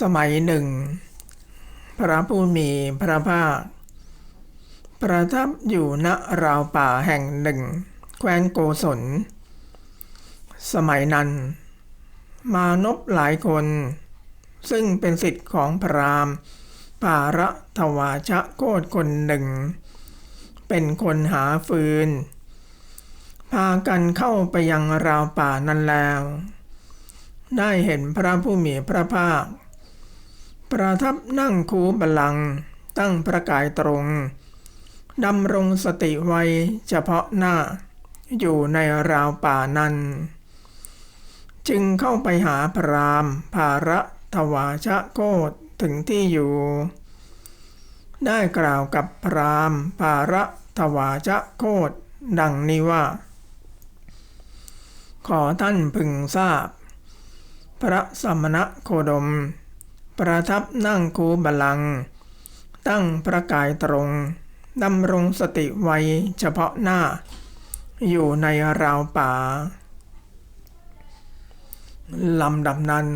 สมัยหนึ่ง พระผู้มีพระภาค ประทับอยู่ณราวป่าแห่งหนึ่ง แคว้นโกศล สมัยนั้น มานพหลายคน ซึ่งเป็นสิทธิ์ของพราหมณ์ป่าระทวาชะโคตคนหนึ่ง เป็นคนหาฟืน พากันเข้าไปยังราวป่านั้นแล้วได้เห็นพระผู้มีพระภาค ประทับนั่งคูบัลลัง ตั้งประกายตรง ดำรงสติไว้เฉพาะหน้า อยู่ในราวป่านั้น จึงเข้าไปหาพรามภาระทวาชะโคตถึงที่อยู่ ได้กล่าวกับพรามภาระทวาชะโคตดังนี้ว่า ขอท่านพึงทราบ พระสมณะโคดม ประทับนั่งคูบัลลัง ตั้งประกายตรงดำรงสติไว้เฉพาะหน้า อยู่ในราวป่าลำดับนั้น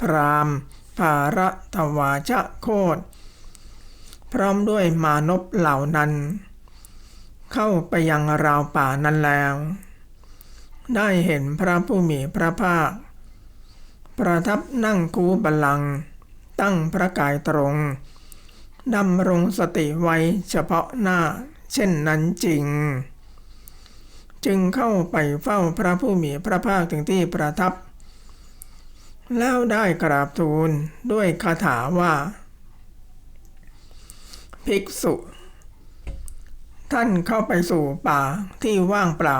พรามภาระทวาชะโคตพร้อมด้วยมานพเหล่านั้น เข้าไปยังราวป่านั้นแล้ว ได้เห็นพระผู้มีพระภาค ประทับนั่งคูบัลลัง ตั้งพระกายตรง ดำรงสติไว้เฉพาะหน้า เช่นนั้นจริง จึงเข้าไปเฝ้าพระผู้มีพระภาคถึงที่ประทับ แล้วได้กราบทูลด้วยคาถาว่า ภิกษุ ท่านเข้าไปสู่ป่าที่ว่างเปล่า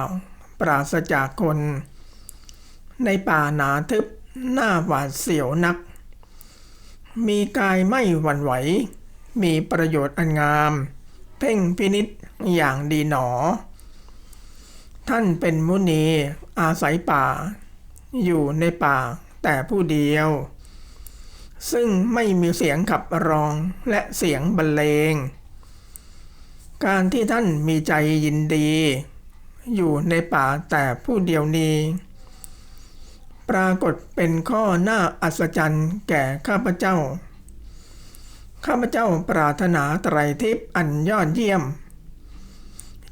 ปราศจากคน ในป่าหนาทึบ หน้าหวาดเสียวนัก มีกายไม่หวั่นไหว มีประโยชน์อันงาม เพ่งพินิษอย่างดีหนอ ท่านเป็นมุนีอาศัยป่า อยู่ในป่าแต่ผู้เดียว ซึ่งไม่มีเสียงขับร้องและเสียงบรรเลง การที่ท่านมีใจยินดี อยู่ในป่าแต่ผู้เดียวนี้ ปรากฏเป็นข้อหน้าอัศจรรย์แก่ข้าพเจ้า ข้าพเจ้าปรารถนาไตรทิพย์อันยอดเยี่ยม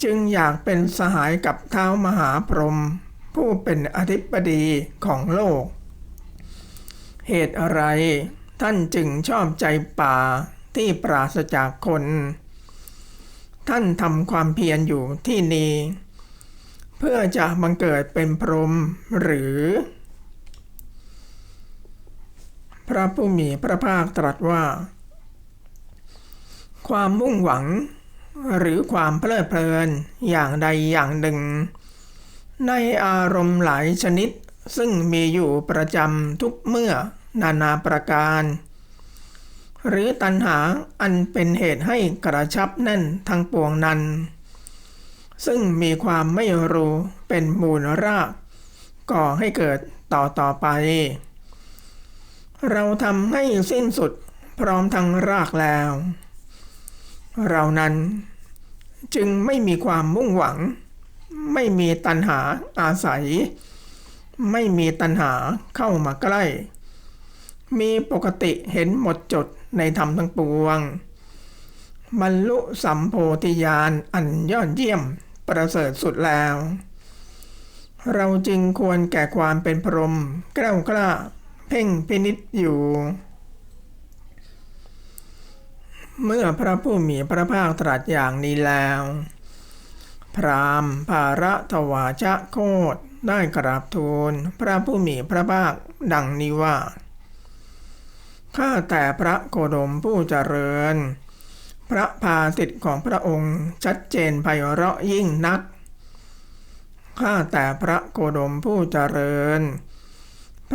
จึงอยากเป็นสหายกับเท้ามหาพรหมผู้เป็นอธิปดีของโลก เหตุอะไรท่านจึงชอบใจป่าที่ปราศจากคน ท่านทำความเพียรอยู่ที่นี้ เพื่อจะบังเกิดเป็นพรหมหรือ พระผู้มีพระภาคตรัสว่า ความมุ่งหวัง หรือความเพลิดเพลินอย่างใดอย่างหนึ่ง ในอารมณ์หลายชนิดซึ่งมีอยู่ประจำทุกเมื่อนานาประการ หรือตัณหาอันเป็นเหตุให้กระชับแน่นทั้งปวงนั้น ซึ่งมีความไม่รู้เป็นมูลรากก่อให้เกิดต่อต่อไป เราทำให้สิ้นสุดพร้อมทั้งรากแล้ว เรานั้นจึงไม่มีความมุ่งหวัง ไม่มีตัณหาอาศัย ไม่มีตัณหาเข้ามาใกล้ มีปกติเห็นหมดจดในธรรมทั้งปวงบรรลุสัมโพธิญาณอันยอดเยี่ยมประเสริฐสุดแล้ว เราจึงควรแก่ความเป็นพรหมแกล้วกล้า เพ่งพินิษอยู่ เมื่อพระผู้มีพระภาคตรัสอย่างนี้แล้ว พรามภาระทวาชะโคตได้กราบทูลพระผู้มีพระภาคดังนี้ว่า ข้าแต่พระโคดมผู้เจริญ พระภาสิทธิ์ของพระองค์ชัดเจนไพเราะยิ่งนัก ข้าแต่พระโคดมผู้เจริญ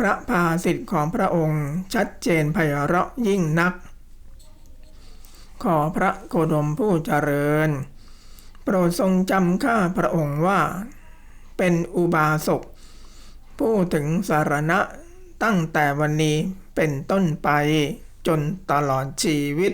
พระภาสิทธิ์ของพระองค์ ชัดเจนไพเราะยิ่งนัก ขอพระโคดมผู้เจริญ โปรดทรงจำข้าพระองค์ว่า เป็นอุบาสกผู้ถึงสารณะตั้งแต่วันนี้เป็นต้นไปจนตลอดชีวิต